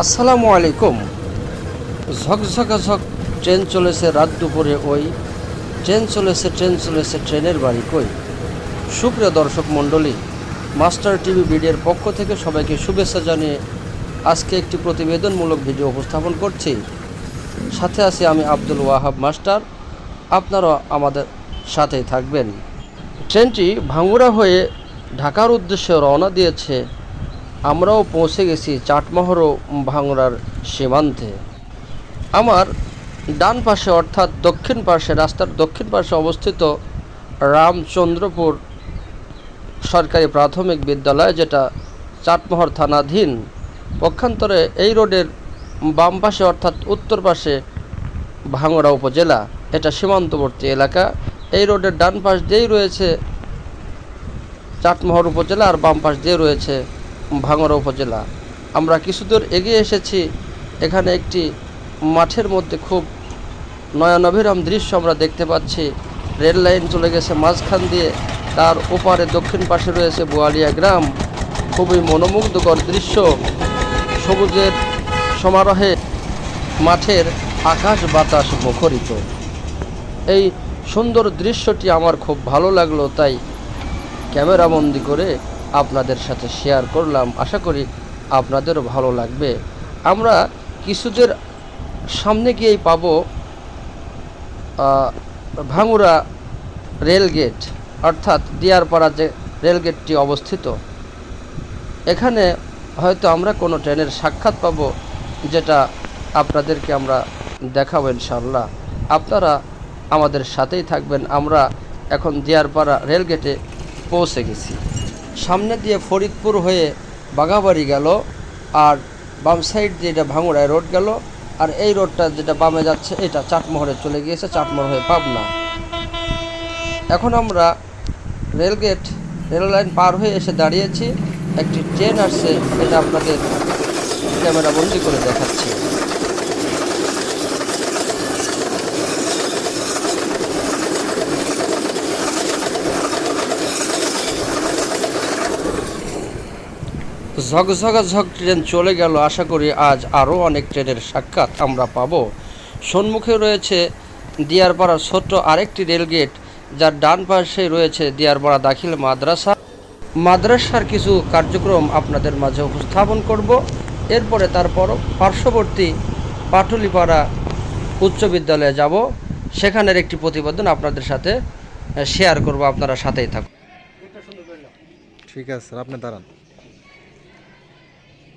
আসসালামু আলাইকুম। ঝকঝকাঝক ট্রেন চলেছে রাত দুপুরে ওই। ট্রেন চলেছে ট্রেন চলেছে, ট্রেনের বাড়ি কই? সুপ্রিয় দর্শক মণ্ডলী, মাস্টার টিভি বিডির পক্ষ থেকে সবাইকে শুভেচ্ছা জানিয়ে আজকে একটি প্রতিবেদনমূলক ভিডিও উপস্থাপন করছি। সাথে আছি আমি আব্দুল ওয়াহাব মাস্টার। আপনারা আমাদের সাথেই থাকবেন। ট্রেনটি ভাঙ্গুড়া হয়ে ঢাকার উদ্দেশ্যে রওনা দিয়েছে আমরাও পৌঁছে গেছি চাটমোহর ও ভাঙড়ার সীমান্তে। আমার ডান পাশে অর্থাৎ দক্ষিণ পাশে, রাস্তার দক্ষিণ পাশে অবস্থিত রামচন্দ্রপুর সরকারি প্রাথমিক বিদ্যালয়, যেটা চাটমোহর থানাধীন। পক্ষান্তরে এই রোডের বাম পাশে অর্থাৎ উত্তর পাশে ভাঙড়া উপজেলা, এটা সীমান্তবর্তী এলাকা। এই রোডের ডান পাশ দিয়েই রয়েছে চাটমোহর উপজেলা আর বাম পাশ দিয়ে রয়েছে ভাঙড়া উপজেলা। আমরা কিছুদূর এগিয়ে এসেছি। এখানে একটি মাঠের মধ্যে খুব নয়নাভিরাম দৃশ্য আমরা দেখতে পাচ্ছি। রেল লাইন চলে গেছে মাঝখান দিয়ে। তার ওপারে দক্ষিণ পাশে রয়েছে বোয়ালিয়া গ্রাম। খুবই মনোমুগ্ধকর দৃশ্য। সবুজের সমারোহে মাঠের আকাশ বাতাস মুখরিত। এই সুন্দর দৃশ্যটি আমার খুব ভালো লাগল, তাই ক্যামেরাবন্দি করে আপনাদের সাথে শেয়ার করলাম। আশা করি আপনাদেরও ভালো লাগবে। আমরা কিছুদের সামনে গিয়েই পাবো ভাঙুরা রেলগেট অর্থাৎ দিয়ারপাড়া যে রেলগেটটি অবস্থিত। এখানে হয়তো আমরা কোনো ট্রেনের সাক্ষাৎ পাবো, যেটা আপনাদেরকে আমরা দেখাবো ইনশাল্লাহ আপনারা আমাদের সাথেই থাকবেন। আমরা এখন দিয়ারপাড়া রেলগেটে পৌঁছে গেছি। সামনে দিয়ে ফরিদপুর হয়ে বাঘাবাড়ি গেল, আর বাম সাইড দিয়ে এটা ভাঙুড়ায় রোড গেল, আর এই রোডটা যেটা বামে যাচ্ছে, এটা চাটমোহরে চলে গিয়েছে, চাটমোহর হয়ে পাবনা। এখন আমরা রেলগেট, রেল লাইন পার হয়ে এসে দাঁড়িয়েছি, একটি ট্রেন আসছে, এটা আপনাদের ক্যামেরা বন্দি করে দেখাচ্ছি। ঝকঝকা ঝক ট্রেন চলে গেল। আশা করি আজ আরও অনেক ট্রেনের সাক্ষাৎ আমরা পাবো। সম্মুখে রয়েছে দিয়ারপাড়ার ছোট্ট আরেকটি রেলগেট, যার ডান পাশে রয়েছে দিয়ারপাড়া দাখিল মাদ্রাসা। মাদ্রাসার কিছু কার্যক্রম আপনাদের মাঝে উপস্থাপন করব। এরপরে তারপর পার্শ্ববর্তী পাটুলিপাড়া উচ্চ বিদ্যালয়ে যাব। সেখানের একটি প্রতিবেদন আপনাদের সাথে শেয়ার করব। আপনারা সাথেই থাকুন। ঠিক আছে আপনি দাঁড়ান মুখের বাণী আমার কানে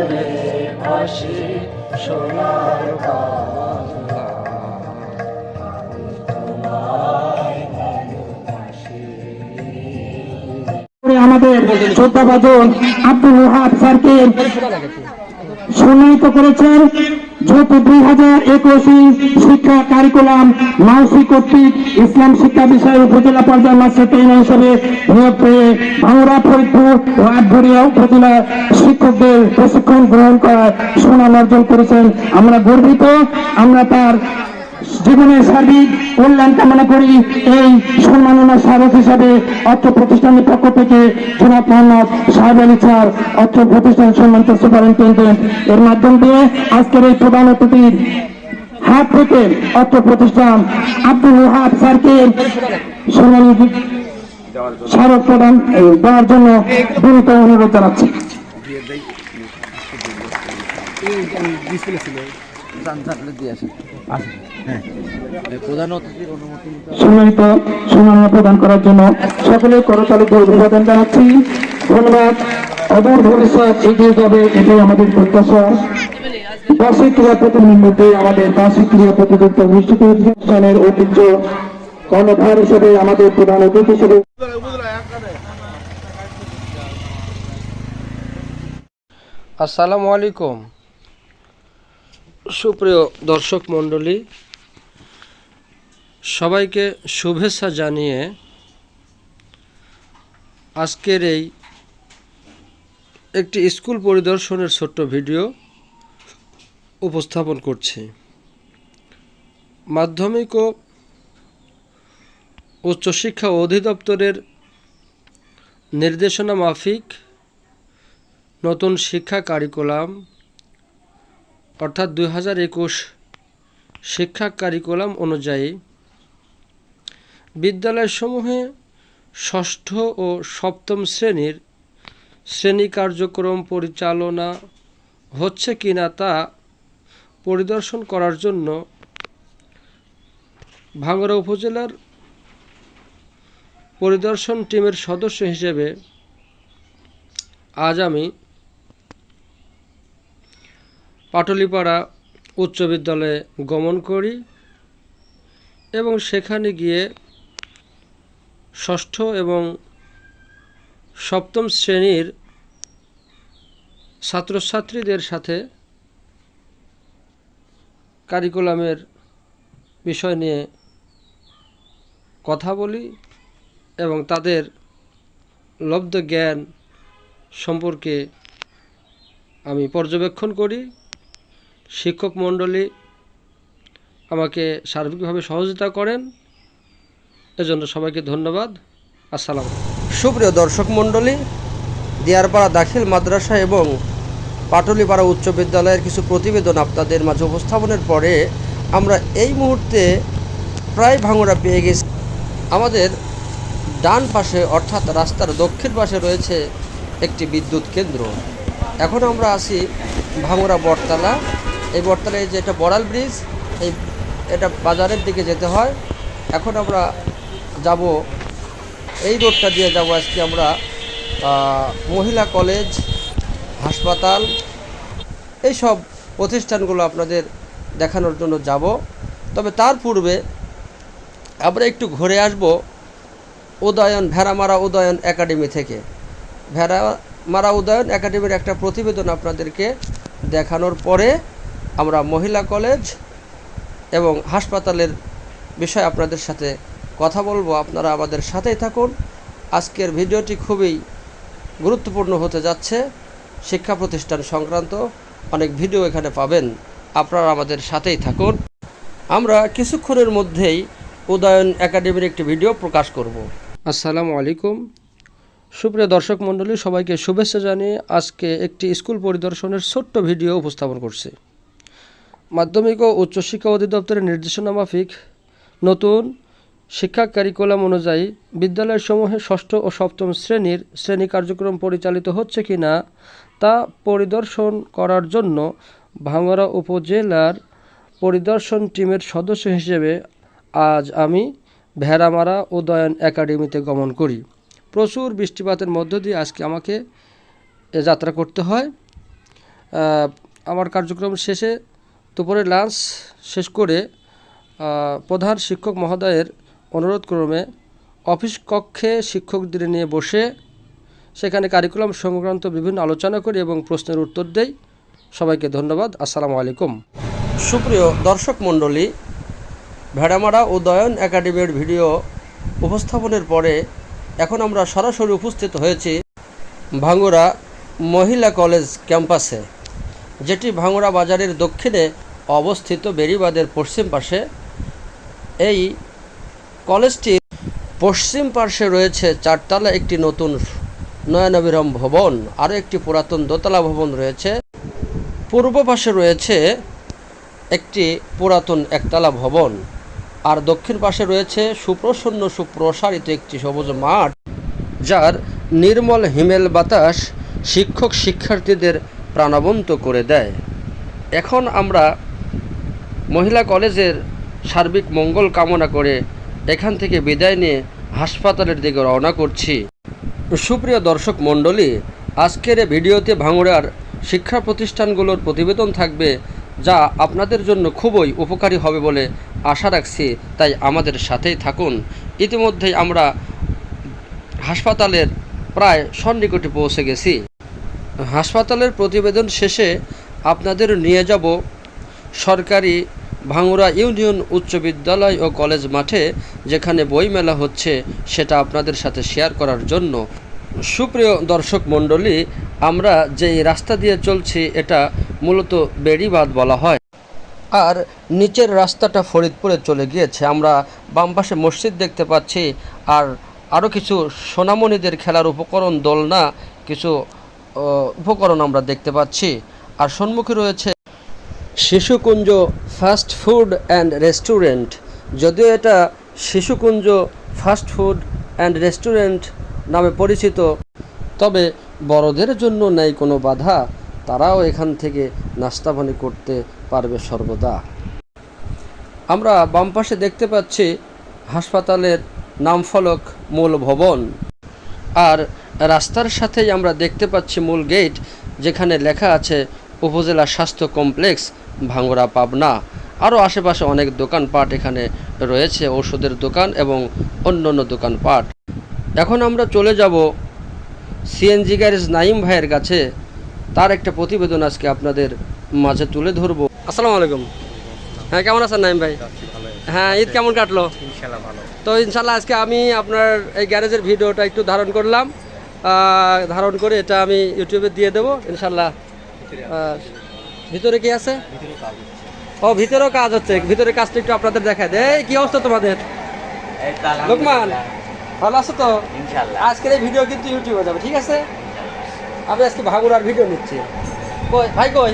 নয়ন আসি সোনার আমাদের শ্রদ্ধাভাজন আব্দুল ওহাব স্যারকে সম্মানিত করেছেন। যেহেতু দুই হাজার শিক্ষা কারিকুলাম মাউসি কর্তৃক ইসলাম শিক্ষা বিষয়ে উপজেলা পর্যায়ে হিসেবে নিয়োগ পেয়ে ফরিদপুর উপজেলা শিক্ষকদের প্রশিক্ষণ গ্রহণ করার সুনাম অর্জন করেছেন। আমরা গর্বিত, আমরা তার জীবনের সার্বিক কল্যাণ কামনা করি এই সম্মাননা স্মারক হিসাবে অর্থ প্রতিষ্ঠানের পক্ষ থেকে জনাব মোহাম্মদ সাহেব আলী স্যার অর্থ প্রতিষ্ঠান সম্মানিত সুপারিনটেন্ডেন্ট এর মাধ্যম দিয়ে আজকের এই প্রধান অতিথির হাত থেকে অর্থ প্রতিষ্ঠান আব্দুল ওহাব স্যারকে সম্মানিত স্মারক প্রদান দেওয়ার জন্য বিনীত অনুরোধ জানাচ্ছি। অনুমতি সম্মানিত সম্মান প্রদান করার জন্য সকলে করতালিকে অভিবাদন জানাচ্ছি। ধন্যবাদ। অদূর ভবিষ্যৎ এগিয়ে যাবে এটাই আমাদের প্রত্যাশা। বার্ষিক ক্রীড়া আমাদের বার্ষিক ক্রীড়া প্রতিযোগিতা অনুষ্ঠিত অনুষ্ঠানের ঐতিহ্য কর্ণধার হিসেবে আমাদের প্রধান অতিথি হিসেবে আসসালামু আলাইকুম। সুপ্রিয় দর্শক মণ্ডলী, সবাইকে শুভেচ্ছা জানিয়ে আজকের এই একটি স্কুল পরিদর্শনের ছোট্ট ভিডিও উপস্থাপন করছি। মাধ্যমিক ও উচ্চশিক্ষা অধিদপ্তরের নির্দেশনা মাফিক, নতুন শিক্ষা কারিকুলাম অর্থাৎ দুই হাজার একুশ শিক্ষা কারিকুলাম অনুযায়ী বিদ্যালয়সমূহে ষষ্ঠ ও সপ্তম শ্রেণির শ্রেণি কার্যক্রম পরিচালনা হচ্ছে কি না তা পরিদর্শন করার জন্য ভাঙ্গড়া উপজেলার পরিদর্শন টিমের সদস্য হিসেবে আজ আমি পাটলিপাড়া উচ্চ বিদ্যালয়ে গমন করি এবং সেখানে গিয়ে ষষ্ঠ এবং সপ্তম শ্রেণির ছাত্রছাত্রীদের সাথে কারিকুলামের বিষয় নিয়ে কথা বলি এবং তাদের লব্ধ জ্ঞান সম্পর্কে আমি পর্যবেক্ষণ করি। শিক্ষক মণ্ডলী আমাকে সার্বিকভাবে সহযোগিতা করেন। এজন্য সবাইকে ধন্যবাদ। আসসালাম সুপ্রিয় দর্শক মণ্ডলী, দিয়ারপাড়া দাখিল মাদ্রাসা এবং পাটলিপাড়া উচ্চ বিদ্যালয়ের কিছু প্রতিবেদন আপনাদের মাঝে উপস্থাপনের পরে আমরা এই মুহূর্তে প্রায় ভাঙড়া পেয়ে গেছি। আমাদের ডান পাশে, অর্থাৎ রাস্তার দক্ষিণ পাশে রয়েছে একটি বিদ্যুৎ কেন্দ্র। এখন আমরা আছি ভাঙড়া বটতলা। এই বটতলায় যে এটা বড়াল ব্রিজ, এই এটা বাজারের দিকে যেতে হয়। এখন আমরা যাব, এই রোডটা দিয়ে যাব আজকে আমরা মহিলা কলেজ হাসপাতাল এইসব প্রতিষ্ঠানগুলো আপনাদের দেখানোর জন্য যাব। তবে তার পূর্বে আমরা একটু ঘুরে আসব উদয়ন, ভেড়ামারা উদয়ন একাডেমি থেকে। ভেড়ামারা উদয়ন একাডেমির একটা প্রতিবেদন আপনাদেরকে দেখানোর পরে আমরা মহিলা কলেজ এবং হাসপাতালের বিষয়ে আপনাদের সাথে কথা বলব। আপনারা আমাদের সাথেই থাকুন। আজকের ভিডিওটি খুবই গুরুত্বপূর্ণ হতে যাচ্ছে। শিক্ষা প্রতিষ্ঠান সংক্রান্ত অনেক ভিডিও এখানে পাবেন। আপনারা আমাদের সাথেই থাকুন। আমরা কিছুক্ষণের মধ্যেই উদয়ন একাডেমির একটি ভিডিও প্রকাশ করব। আসসালামু আলাইকুম। সুপ্রিয় দর্শক মণ্ডলী, সবাইকে শুভেচ্ছা জানিয়ে আজকে একটি স্কুল পরিদর্শনের ছোট্ট ভিডিও উপস্থাপন করছি। মাধ্যমিক ও উচ্চশিক্ষা অধিদপ্তরের নির্দেশনা মাফিক নতুন শিক্ষা কারিকুলাম অনুযায়ী বিদ্যালয়সমূহে ষষ্ঠ ও সপ্তম শ্রেণির শ্রেণি কার্যক্রম পরিচালিত হচ্ছে কি না তা পরিদর্শন করার জন্য ভাঙ্গড়া উপজেলার পরিদর্শন টিমের সদস্য হিসেবে আজ আমি ভেড়ামারা উদয়ন একাডেমিতে গমন করি। প্রচুর বৃষ্টিপাতের মধ্য দিয়ে আজকে আমাকে যাত্রা করতে হয়। আমার কার্যক্রম শেষে দুপুরে লাঞ্চ শেষ করে প্রধান শিক্ষক মহোদয়ের অনুরোধ ক্রমে অফিস কক্ষে শিক্ষকদের নিয়ে বসে সেখানে কারিকুলাম সংক্রান্ত বিভিন্ন আলোচনা করি এবং প্রশ্নের উত্তর দেই। সবাইকে ধন্যবাদ। আসসালামু আলাইকুম। সুপ্রিয় দর্শক মণ্ডলী, ভেড়ামারা উদয়ন একাডেমির ভিডিও উপস্থাপনের পরে এখন আমরা সরাসরি উপস্থিত হয়েছি ভাঙ্গুরা মহিলা কলেজ ক্যাম্পাসে, যেটি ভাঙ্গুরা বাজারের দক্ষিণে অবস্থিত বেরিবাদের পশ্চিম পাশে। এই কলেজটির পশ্চিম পার্শ্বে রয়েছে চারতলা একটি নতুন নয়নবিরম ভবন, আরও একটি পুরাতন দোতলা ভবন রয়েছে। পূর্ব পাশে রয়েছে একটি পুরাতন একতলা ভবন, আর দক্ষিণ পাশে রয়েছে সুপ্রসন্ন সুপ্রসারিত একটি সবুজ মাঠ, যার নির্মল হিমেল বাতাস শিক্ষক শিক্ষার্থীদের প্রাণবন্ত করে দেয়। এখন আমরা মহিলা কলেজের সার্বিক মঙ্গল কামনা করে এখান থেকে বিদায় নিয়ে হাসপাতালের দিকে রওনা করছি। সুপ্রিয় দর্শক মণ্ডলী, আজকের ভিডিওতে ভাঙড়ার শিক্ষা প্রতিষ্ঠানগুলোর প্রতিবেদন থাকবে যা আপনাদের জন্য খুবই উপকারী হবে বলে আশা রাখছি, তাই আমাদের সাথেই থাকুন। ইতিমধ্যেই আমরা হাসপাতালের প্রায় সন্নিকটে পৌঁছে গেছি। হাসপাতালের প্রতিবেদন শেষে আপনাদের নিয়ে যাব সরকারি ভাঙ্গুরা ইউনিয়ন উচ্চ বিদ্যালয় ও কলেজ মাঠে যেখানে বইমেলা হচ্ছে, সেটা আপনাদের সাথে শেয়ার করার জন্য। সুপ্রিয় দর্শক মণ্ডলী, আমরা যেই রাস্তা দিয়ে চলছি, এটা মূলত বেড়িবাঁধ বলা হয়। আর নিচের রাস্তাটা ফরিদপুরে চলে গিয়েছে। আমরা বাম পাশে মসজিদ দেখতে পাচ্ছি। আর আরও কিছু সোনামণিদের খেলার উপকরণ, দোলনা, কিছু উপকরণ আমরা দেখতে পাচ্ছি। আর সম্মুখে রয়েছে Shishukunj fast food and restaurant. যদিও এটা Shishukunj fast food and restaurant নামে পরিচিত, তবে বড়দের জন্য নেই কোনো বাধা। তারাও এখান থেকে নাস্তা পানি করতে পারবে সর্বদা। আমরা বাম পাশে দেখতে পাচ্ছি হাসপাতালের নামফলক মূল ভবন। আর রাস্তার সাথেই আমরা দেখতে পাচ্ছি মূল গেট, যেখানে লেখা আছে উপজেলা স্বাস্থ্য কমপ্লেক্স ভাঙ্গুরা পাবনা। আরও আশেপাশে অনেক দোকানপাট এখানে রয়েছে ওষুধের দোকান এবং অন্য অন্য দোকানপাট। এখন আমরা চলে যাব সিএনজি গ্যারেজ নাইম ভাইয়ের কাছে। তার একটা প্রতিবেদন আজকে আপনাদের মাঝে তুলে ধরবো। আসসালামু আলাইকুম। হ্যাঁ কেমন আছেন নাইম ভাই? হ্যাঁ ঈদ কেমন কাটলো? তো ইনশাল্লাহ আজকে আমি আপনার এই গ্যারেজের ভিডিওটা একটু ধারণ করলাম। ধারণ করে এটা আমি ইউটিউবে দিয়ে দেবো ইনশাল্লাহ ভিতরে কি আছে? ও ভিতরেও কাজ হচ্ছে। ভিতরে কাজটা একটু আপনাদের দেখা দেয় কি অবস্থা তোমাদের? লোকমান ভালো আছো তো? আজকের এই ভিডিও কিন্তু ইউটিউবে যাবে ঠিক আছে? আমি আজকে ভাগুরার ভিডিও নিচ্ছি। কই ভাই কই?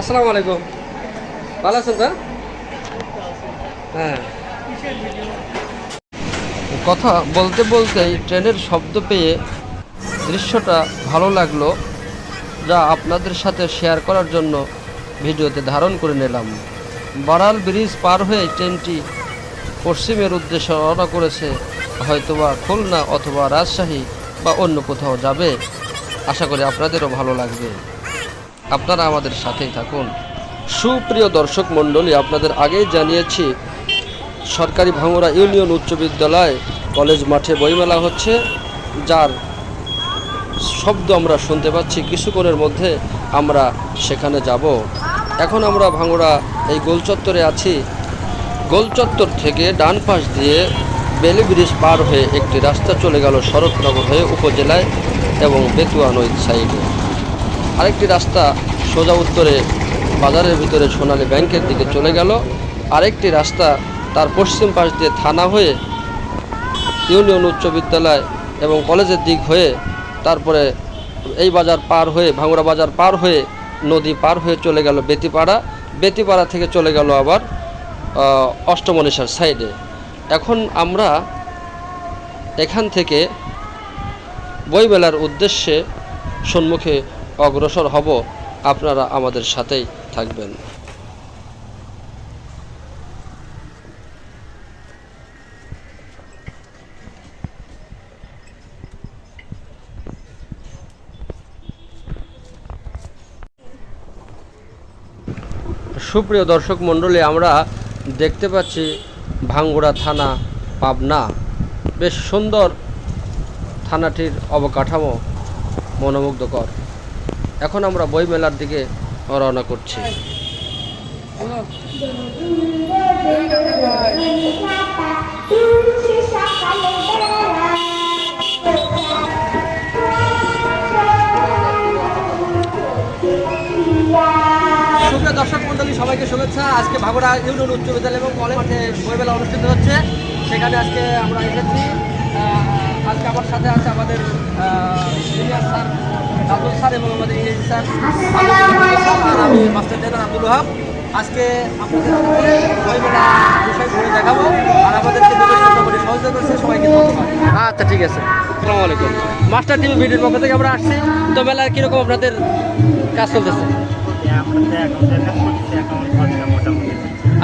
আসসালামু আলাইকুম। ভালো আছেন তো? হ্যাঁ। কথা বলতে বলতেই ট্রেনের শব্দ পেয়ে দৃশ্যটা ভালো লাগল। যা আপনাদের সাথে শেয়ার করার জন্য ভিডিওতে ধারণ করে নিলাম। বারাল ব্রিজ পার হয়ে ট্রেনটি পশ্চিমের উদ্দেশ্যে রওনা করেছে, হয়তোবা খুলনা অথবা রাজশাহী বা অন্য কোথাও যাবে। আশা করি আপনাদেরও ভালো লাগবে। আপনারা আমাদের সাথেই থাকুন। সুপ্রিয় দর্শক মণ্ডলী, আপনাদের আগেই জানিয়েছি, সরকারি ভাঙুরা ইউনিয়ন উচ্চ বিদ্যালয় কলেজ মাঠে বইমেলা হচ্ছে, যার শব্দ আমরা শুনতে পাচ্ছি, কিছুক্ষণের মধ্যে আমরা সেখানে যাব। এখন আমরা ভাঙড়া এই গোলচত্বরে আছি। গোলচত্বর থেকে ডান পাশ দিয়ে বেলি ব্রিজ পার হয়ে একটি রাস্তা চলে গেল শরৎনগর হয়ে উপজেলায় এবং বেতুয়া নদীর সাইডে। আরেকটি রাস্তা সোজা উত্তরে বাজারের ভিতরে সোনালী ব্যাংকের দিকে চলে গেল। আরেকটি রাস্তা তার পশ্চিম পাশ দিয়ে থানা হয়ে ইউনিয়ন উচ্চ বিদ্যালয় এবং কলেজের দিক হয়ে তারপরে এই বাজার পার হয়ে ভাঙুরা বাজার পার হয়ে নদী পার হয়ে চলে গেল বেতিপাড়া। বেতিপাড়া থেকে চলে গেল আবার আহ, অষ্টমনীষার সাইডে। এখন আমরা এখান থেকে বইমেলার উদ্দেশ্যে সম্মুখে অগ্রসর হব। আপনারা আমাদের সাথেই থাকবেন। সুপ্রিয় দর্শক মণ্ডলী, আমরা দেখতে পাচ্ছি ভাঙ্গুড়া থানা, পাবনা। বেশ সুন্দর থানাটির অবকাঠামো মনোমুগ্ধকর। এখন আমরা বইমেলার দিকে রওনা করছি। সুপ্রিয় দর্শক মন্ডলী সবাইকে শুভেচ্ছা। আজকে ভাগড়া ইউনিয়ন উচ্চ বিদ্যালয় এবং কলেজ মাঠে বইমেলা অনুষ্ঠিত হচ্ছে। সেখানে আজকে আমরা এসেছি। আজকে আমার সাথে আছে আমাদের সিনিয়র স্যার আব্দুল স্যার এবং আমাদের ইংরেজি স্যার আর আমি মাস্টার ট্রেনার আব্দুল ওহাব। আজকে আপনাদের বইমেলা বিষয় ঘুরে দেখাবো। আর আমাদেরকে সহযোগিতা করেছে সবাইকে আচ্ছা ঠিক আছে। আসসালামু আলাইকুম। মাস্টার টিভি ভিডিওর পক্ষ থেকে আমরা আসছি। তো মেলার কীরকম আপনাদের কাজ চলতেছে?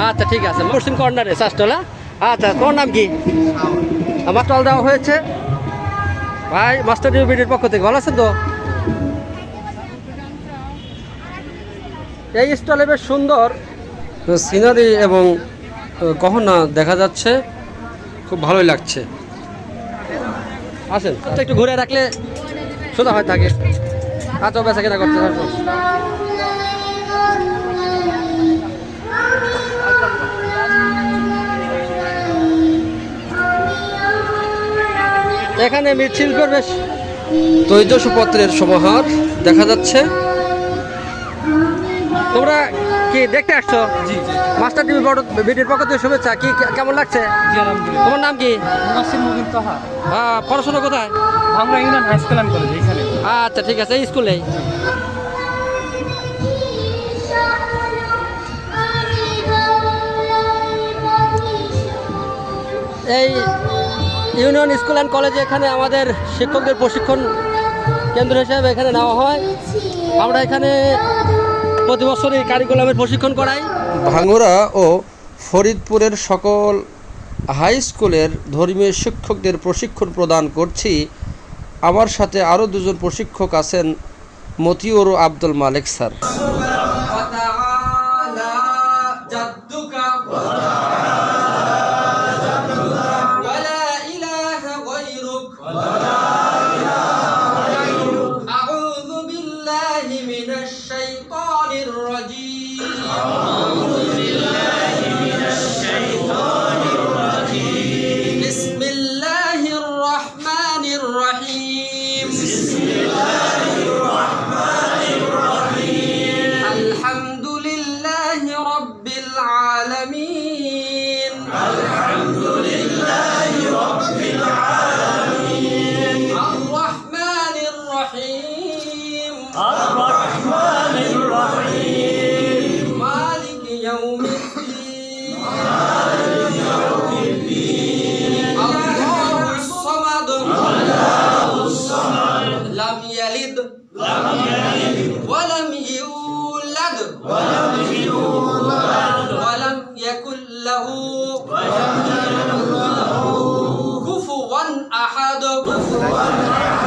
আচ্ছা ঠিক আছে। পশ্চিম কর্নারে চাষটলা আচ্ছা তোমার নাম কি? আমার স্টল দেওয়া হয়েছে। ভাই মাস্টার বিডির পক্ষ থেকে ভালো আছেন তো? এই স্টলে বেশ সুন্দর। সিনারি এবং গহনা দেখা যাচ্ছে খুব ভালোই লাগছে। আসেন। একটু ঘুরে রাখলে সোজা হয় থাকে। আচ্ছা বেচা কেনা করতে থাকো এখানে মৃৎশিল্পের বেশ তৈজসপত্রের সমাহার দেখা যাচ্ছে। তোমরা কি দেখতে আসছো? মাস্টার টিভি বড় ভিডিওর পক্ষ থেকে শুভেচ্ছা। কি কেমন লাগছে? তোমার নাম কি? নাসির মুবিন তাহা। হ্যাঁ পড়াশোনা কোথায়? ভাঙড়া union high school and college এইখানে আচ্ছা ঠিক আছে এই স্কুলেই এই ইউনিয়ন স্কুল অ্যান্ড কলেজে এখানে আমাদের শিক্ষকদের প্রশিক্ষণ কেন্দ্র হিসেবে এখানে নেওয়া হয়। আমরা এখানে প্রতি বছরই কারিকুলামের প্রশিক্ষণ করাই। ভাঙ্গুরা ও ফরিদপুরের সকল হাই স্কুলের ধর্মীয় শিক্ষকদের প্রশিক্ষণ প্রদান করছি। আমার সাথে আরও দুজন প্রশিক্ষক আছেন, মতিউর ও আব্দুল মালিক স্যার।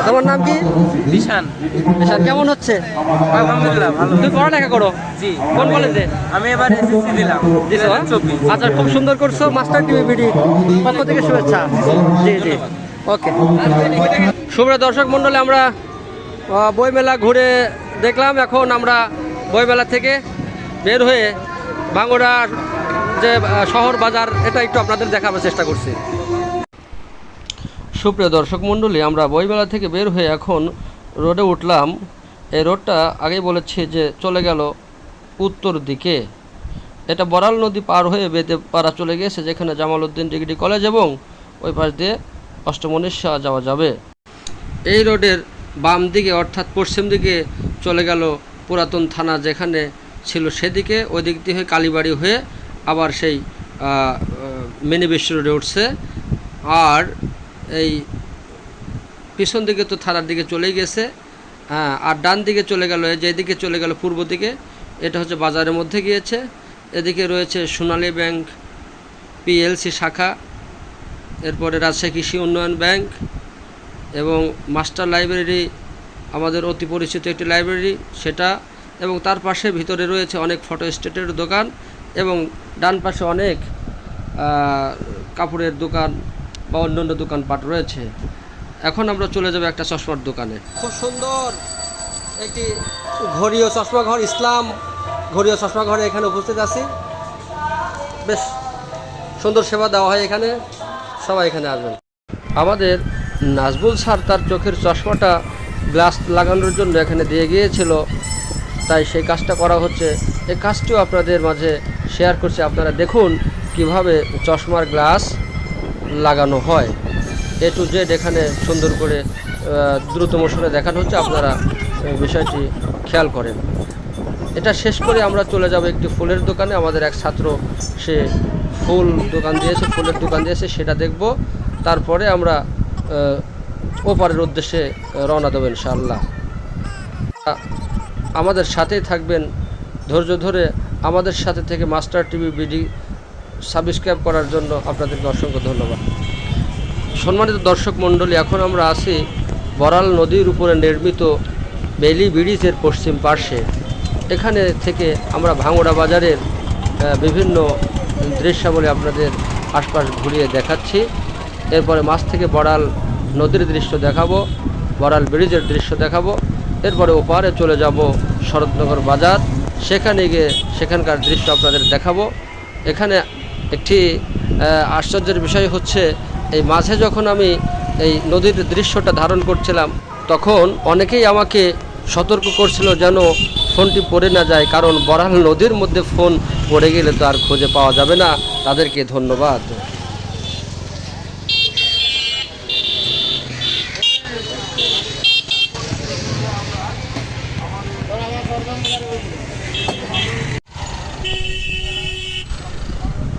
তোমার নাম কি? বিশান স্যার কেমন হচ্ছে? আলহামদুলিল্লাহ ভালো। তুমি পড়ালেখা করো? জি কোন কলেজে? আমি এবার এসএসসি দিলাম। আচ্ছা খুব সুন্দর করছ। মাস্টার টিভি বিডি পক্ষ থেকে শুভেচ্ছা। জি জি। ওকে। শুভ্র দর্শক মণ্ডলে আমরা বইমেলা ঘুরে দেখলাম। এখন আমরা বইমেলা থেকে বের হয়ে ভাঙ্গুড়ার যে শহর বাজার এটা একটু আপনাদের দেখাবার চেষ্টা করছি। সুপ্রিয় দর্শক মণ্ডলী, আমরা বইমেলা থেকে বের হয়ে এখন রোডে উঠলাম। এই রোডটা আগেই বলেছি যে চলে গেল উত্তর দিকে। এটা বরাল নদী পার হয়ে বেদেপাড়া চলে গেছে যেখানে জামাল উদ্দিন ডিগ্রি কলেজ এবং ওই পাশ দিয়ে অষ্টমনীষা যাওয়া যাবে। এই রোডের বাম দিকে অর্থাৎ পশ্চিম দিকে চলে গেল পুরাতন থানা, যেখানে ছিল সেদিকে ওই দিক দিয়ে হয়ে কালীবাড়ি হয়ে আবার সেই মিনি বিশ্ব রোডে উঠছে। আর এই পিছন দিকে তো থানার দিকে চলেই গেছে। হ্যাঁ আর ডান দিকে চলে গেল যেদিকে চলে গেল পূর্ব দিকে, এটা হচ্ছে বাজারের মধ্যে গিয়েছে। এদিকে রয়েছে সোনালী ব্যাংক, পিএলসি শাখা, এরপরে রাজশাহী কৃষি উন্নয়ন ব্যাংক এবং মাস্টার লাইব্রেরি, আমাদের অতি পরিচিত একটি লাইব্রেরি, সেটা, এবং তার পাশে ভিতরে রয়েছে অনেক ফটো স্টেটের দোকান এবং ডান পাশে অনেক কাপড়ের দোকান বা অন্যান্য দোকানপাট রয়েছে। এখন আমরা চলে যাব একটা চশমার দোকানে। খুব সুন্দর একটি ঘড়িও চশমা ঘর ইসলাম ঘড়িও চশমা ঘরে এখানে উপস্থিত আছি। বেশ সুন্দর সেবা দেওয়া হয় এখানে। সবাই এখানে আসবেন। আমাদের নাজবুল স্যার তার চোখের চশমাটা গ্লাস লাগানোর জন্য এখানে দিয়ে গিয়েছিল। তাই সেই কাজটা করা হচ্ছে। এই কাজটিও আপনাদের মাঝে শেয়ার করছি। আপনারা দেখুন কীভাবে চশমার গ্লাস লাগানো হয়। এ টু জেড এখানে সুন্দর করে দ্রুত মোশনে দেখানো হচ্ছে। আপনারা বিষয়টি খেয়াল করেন। এটা শেষ করে আমরা চলে যাব একটি ফুলের দোকানে। আমাদের এক ছাত্র, সে ফুল দোকান দিয়েছে, ফুলের দোকান দিয়েছে, সেটা দেখব। তারপরে আমরা ওপারের উদ্দেশ্যে রওনা দেবো ইনশাআল্লাহ। আমাদের সাথেই থাকবেন। ধৈর্য ধরে আমাদের সাথে থেকে মাস্টার টিভি, বিডি সাবস্ক্রাইব করার জন্য আপনাদেরকে অসংখ্য ধন্যবাদ। সম্মানিত দর্শক মণ্ডলী, এখন আমরা আছি বরাল নদীর উপরে নির্মিত বেলি ব্রিজের পশ্চিম পার্শ্বে। এখানে থেকে আমরা ভাঙড়া বাজারের বিভিন্ন দৃশ্যাবলী আপনাদের আশপাশ ঘুরিয়ে দেখাচ্ছি। এরপরে মাছ থেকে বড়াল নদীর দৃশ্য দেখাবো বড়াল ব্রিজের দৃশ্য দেখাবো। এরপরে ওপারে চলে যাব শরৎনগর বাজার। সেখানে গিয়ে সেখানকার দৃশ্য আপনাদের দেখাবো। এখানে একটি আশ্চর্যের বিষয় হচ্ছে, এই মাঝে যখন আমি এই নদীর দৃশ্যটা ধারণ করছিলাম, তখন অনেকেই আমাকে সতর্ক করছিল যেন ফোনটি পড়ে না যায়, কারণ বরাল নদীর মধ্যে ফোন পড়ে গেলে তো আর খুঁজে পাওয়া যাবে না। তাদেরকে ধন্যবাদ।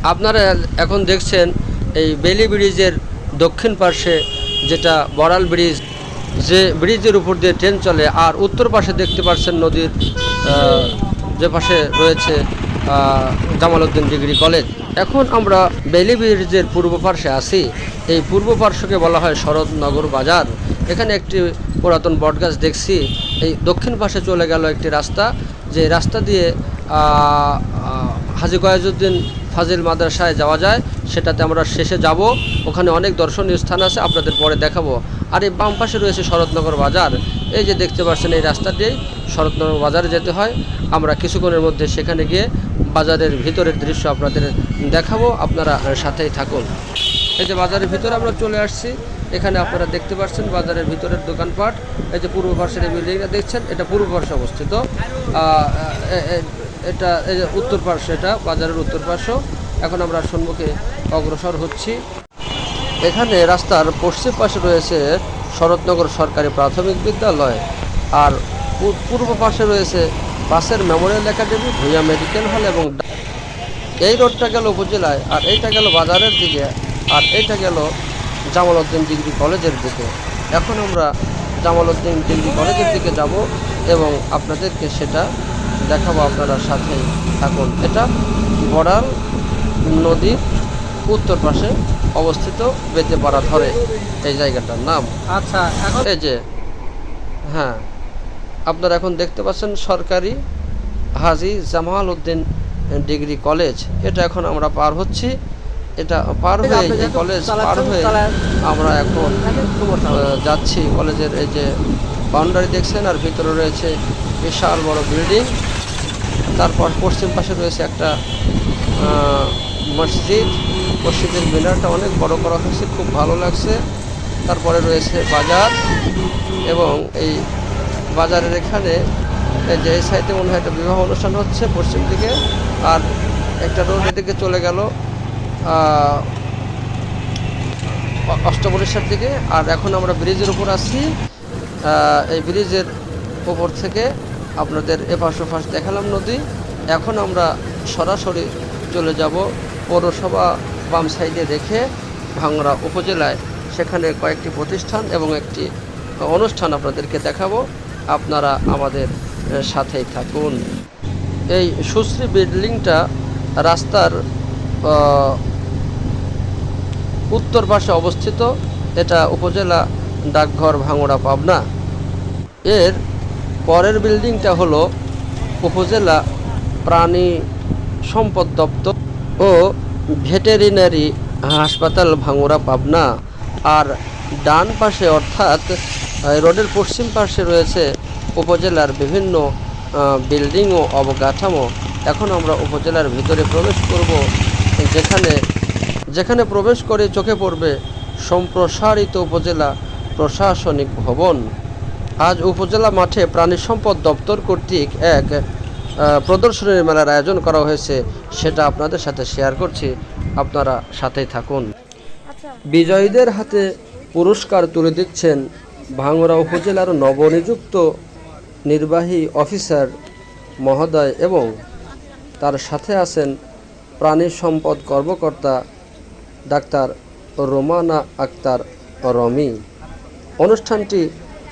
আপনারা এখন দেখছেন এই বেলি ব্রিজের দক্ষিণ পার্শ্বে যেটা বড়াল ব্রিজ যে ব্রিজের উপর দিয়ে ট্রেন চলে আর উত্তর পাশে দেখতে পাচ্ছেন নদীর যে পাশে রয়েছে আহ, জামালউদ্দিন ডিগ্রি কলেজ। এখন আমরা বেলি ব্রিজের পূর্ব পার্শ্বে আছি। এই পূর্ব পার্শ্বকে বলা হয় শরৎনগর বাজার। এখানে একটি পুরাতন বটগাছ দেখছি। এই দক্ষিণ পাশে চলে গেল একটি রাস্তা। যে রাস্তা দিয়ে হাজি কয়াজুদ্দিন ফাজিল মাদ্রাসায় যাওয়া যায়, সেটাতে আমরা শেষে যাব। ওখানে অনেক দর্শনীয় স্থান আছে, আপনাদের পরে দেখাবো। আর এই বাম পাশে রয়েছে শরৎনগর বাজার। এই যে দেখতে পাচ্ছেন এই রাস্তা দিয়েই শরৎনগর বাজারে যেতে হয়। আমরা কিছুক্ষণের মধ্যে সেখানে গিয়ে বাজারের ভিতরের দৃশ্য আপনাদের দেখাবো। আপনারা সাথেই থাকুন। এই যে বাজারের ভিতরে আমরা চলে আসছি। এখানে আপনারা দেখতে পাচ্ছেন বাজারের ভিতরের দোকানপাট। এই যে পূর্ব পার্শ্বের বিল্ডিংটা দেখছেন, এটা পূর্ব পার্শ্বে অবস্থিত। এটা, এই যে উত্তর পার্শ্ব, এটা বাজারের উত্তর পার্শ্ব। এখন আমরা সম্মুখে অগ্রসর হচ্ছি। এখানে রাস্তার পশ্চিম পাশে রয়েছে শরৎনগর সরকারি প্রাথমিক বিদ্যালয় আর পূর্ব পাশে রয়েছে বাসের Memorial academy, Bhuiyan medical hall এবং এই রোডটা গেল উপজেলায় আর এইটা গেল বাজারের দিকে আর এইটা গেল জামাল উদ্দিন ডিগ্রি কলেজের দিকে। এখন আমরা জামাল উদ্দিন ডিগ্রি কলেজের দিকে যাব এবং আপনাদেরকে সেটা দেখাবো আপনারা সাথে থাকুন। এটা বড়াল নদীর উত্তর পাশে অবস্থিত বেতেপাড়া ধরে। এই জায়গাটার নাম। আচ্ছা এখন এই যে হ্যাঁ আপনারা এখন দেখতে পাচ্ছেন সরকারি হাজি জামাল উদ্দিন ডিগ্রি কলেজ। এটা এখন আমরা পার হচ্ছি। এটা পার হয়ে এই কলেজ পার হয়ে আমরা এখন যাচ্ছি কলেজের এই যে বাউন্ডারি দেখছেন আর ভিতরে রয়েছে বিশাল বড় বিল্ডিং। তারপর পশ্চিম পাশে রয়েছে একটা মসজিদ। মসজিদের মিনারটা অনেক বড় করা হয়েছে, খুব ভালো লাগছে। তারপরে রয়েছে বাজার এবং এই বাজারের এখানে যে এই সাইডে মনে হয় একটা বিবাহ অনুষ্ঠান হচ্ছে পশ্চিম দিকে, আর একটা রোড এদিকে চলে গেল অষ্টপরিষার দিকে। আর এখন আমরা ব্রিজের উপর আছি এই ব্রিজের উপর থেকে আপনাদের এপাশ ওপাশ দেখালাম নদী। এখন আমরা সরাসরি চলে যাব পৌরসভা বাম সাইডে রেখে ভাঙড়া উপজেলায়। সেখানে কয়েকটি প্রতিষ্ঠান এবং একটি অনুষ্ঠান আপনাদেরকে দেখাবো। আপনারা আমাদের সাথেই থাকুন। এই সুশ্রী বিল্ডিংটা রাস্তার উত্তর পাশে অবস্থিত। এটা উপজেলা ডাকঘর ভাঙড়া পাবনা। এর পরের বিল্ডিংটা হলো উপজেলা প্রাণী সম্পদ দপ্তর ও ভেটেরিনারি হাসপাতাল ভাঙড়া পাবনা। আর ডান পাশে অর্থাৎ রোডের পশ্চিম পাশে রয়েছে উপজেলার বিভিন্ন বিল্ডিং ও অবকাঠামো। এখন আমরা উপজেলার ভিতরে প্রবেশ করব, যেখানে যেখানে প্রবেশ করে চোখে পড়বে সম্প্রসারিত উপজেলা প্রশাসনিক ভবন। আজ উপজেলা মাঠে প্রাণী সম্পদ দপ্তর কর্তৃক এক প্রদর্শনীর মেলার আয়োজন করা হয়েছে। সেটা আপনাদের সাথে শেয়ার করছি। আপনারা সাথেই থাকুন। বিজয়ীদের হাতে পুরস্কার তুলে দিচ্ছেন ভাঙড়া উপজেলার নবনিযুক্ত নির্বাহী অফিসার মহোদয় এবং তার সাথে আছেন প্রাণী সম্পদ কর্মকর্তা ডাক্তার রোমানা আক্তার রমি। অনুষ্ঠানটি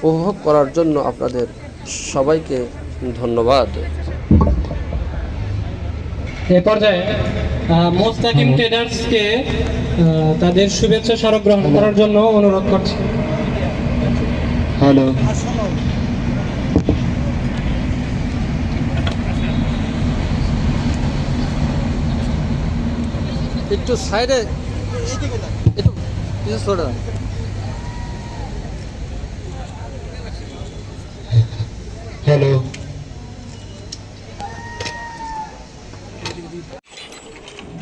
উপভোগ করার জন্য আপনাদের সবাইকে ধন্যবাদ। এ পর্যায়ে মোস্তাকিম ট্রেডার্সকে তাদের শুভেচ্ছা স্মারক গ্রহণ করার জন্য অনুরোধ করছি। হ্যালো। একটু সাইডে একটু কিছু সরে হ্যালো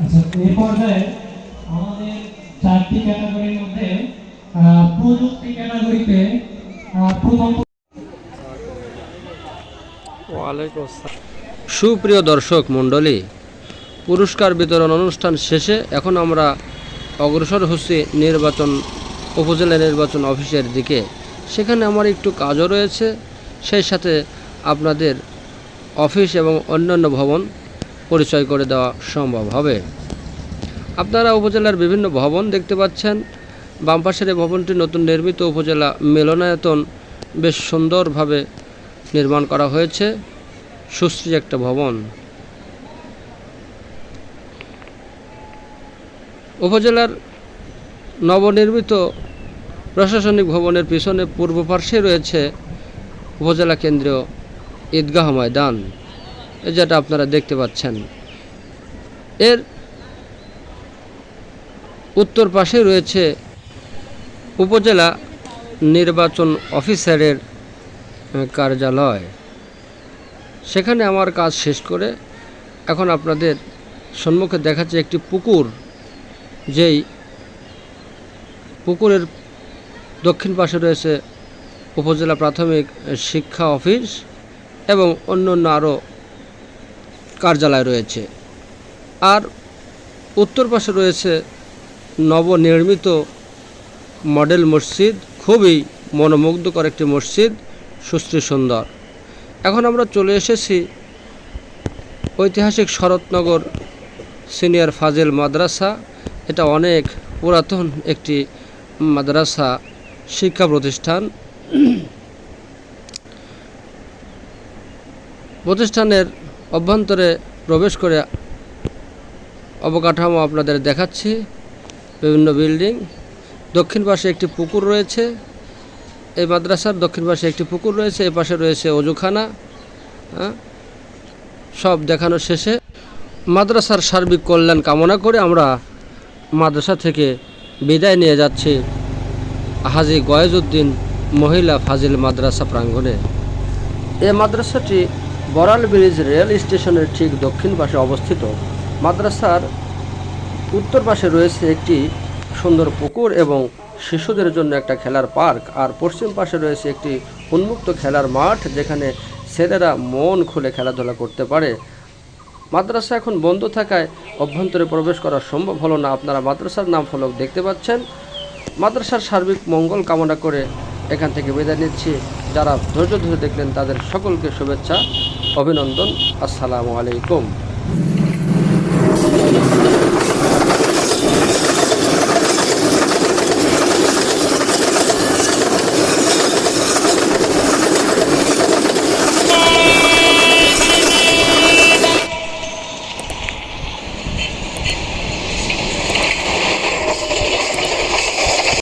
আচ্ছা এই পর্যায়ে আমাদের চারটি ক্যাটাগরির মধ্যে প্রযুক্তি ক্যাটাগরিতে প্রথম সুপ্রিয় দর্শক মণ্ডলী পুরস্কার বিতরণ অনুষ্ঠান শেষে এখন আমরা অগ্রসর হচ্ছি নির্বাচন উপজেলা নির্বাচন অফিসের দিকে। সেখানে আমার একটু কাজও রয়েছে। সেই সাথে আপনাদের অফিস এবং অন্যান্য ভবন পরিচয় করে দেওয়া সম্ভব হবে। আপনারা উপজেলার বিভিন্ন ভবন দেখতে পাচ্ছেন। বাম পাশের এই ভবনটি নতুন নির্মিত উপজেলা মিলনায়তন বেশ সুন্দরভাবে নির্মাণ করা হয়েছে। সুশ্রী একটা ভবন। উপজেলার নবনির্মিত প্রশাসনিক ভবনের পিছনে পূর্ব পার্শ্বে রয়েছে উপজেলা কেন্দ্রীয় ঈদগাহ ময়দান যেটা আপনারা দেখতে পাচ্ছেন। এর উত্তর পাশে রয়েছে উপজেলা নির্বাচন অফিসারের কার্যালয়। সেখানে আমার কাজ শেষ করে এখন আপনাদের সম্মুখে দেখাচ্ছে একটি পুকুর, যেই পুকুরের দক্ষিণ পাশে রয়েছে উপজেলা প্রাথমিক শিক্ষা অফিস এবং অন্য অন্য আরও কার্যালয় রয়েছে। আর উত্তর পাশে রয়েছে নবনির্মিত মডেল মসজিদ, খুবই মনোমুগ্ধকর একটি মসজিদ, সুশ্রী সুন্দর। এখন আমরা চলে এসেছি ঐতিহাসিক শরৎনগর সিনিয়র ফাজেল মাদ্রাসা। এটা অনেক পুরাতন একটি মাদ্রাসা শিক্ষা প্রতিষ্ঠান। প্রতিষ্ঠানের অভ্যন্তরে প্রবেশ করে অবকাঠামো আপনাদের দেখাচ্ছি। বিভিন্ন বিল্ডিং। দক্ষিণ পাশে একটি পুকুর রয়েছে। এই মাদ্রাসার দক্ষিণ পাশে একটি পুকুর রয়েছে। এ পাশে রয়েছে অজুখানা। হ্যাঁ? সব দেখানো শেষে মাদ্রাসার সার্বিক কল্যাণ কামনা করে আমরা মাদ্রাসা থেকে বিদায় নিয়ে যাচ্ছি। হাজি গয়েজউদ্দিন মহিলা ফাজিল মাদ্রাসা প্রাঙ্গণে। এই মাদ্রাসাটি বরাল ব্রিজ রেল স্টেশনের ঠিক দক্ষিণ পাশে অবস্থিত। মাদ্রাসার উত্তর পাশে রয়েছে একটি সুন্দর পুকুর এবং শিশুদের জন্য একটা খেলার পার্ক। আর পশ্চিম পাশে রয়েছে একটি উন্মুক্ত খেলার মাঠ যেখানে ছেলেরা মন খুলে খেলাধুলা করতে পারে। মাদ্রাসা এখন বন্ধ থাকায় অভ্যন্তরে প্রবেশ করা সম্ভব হলো না। আপনারা মাদ্রাসার নাম ফলক দেখতে পাচ্ছেন। মাদ্রাসার সার্বিক মঙ্গল কামনা করে এখান থেকে বিদায় নিচ্ছি। যারা ধৈর্য ধরে দেখলেন তাদের সকলকে শুভেচ্ছা অভিনন্দন আসসালামু আলাইকুম।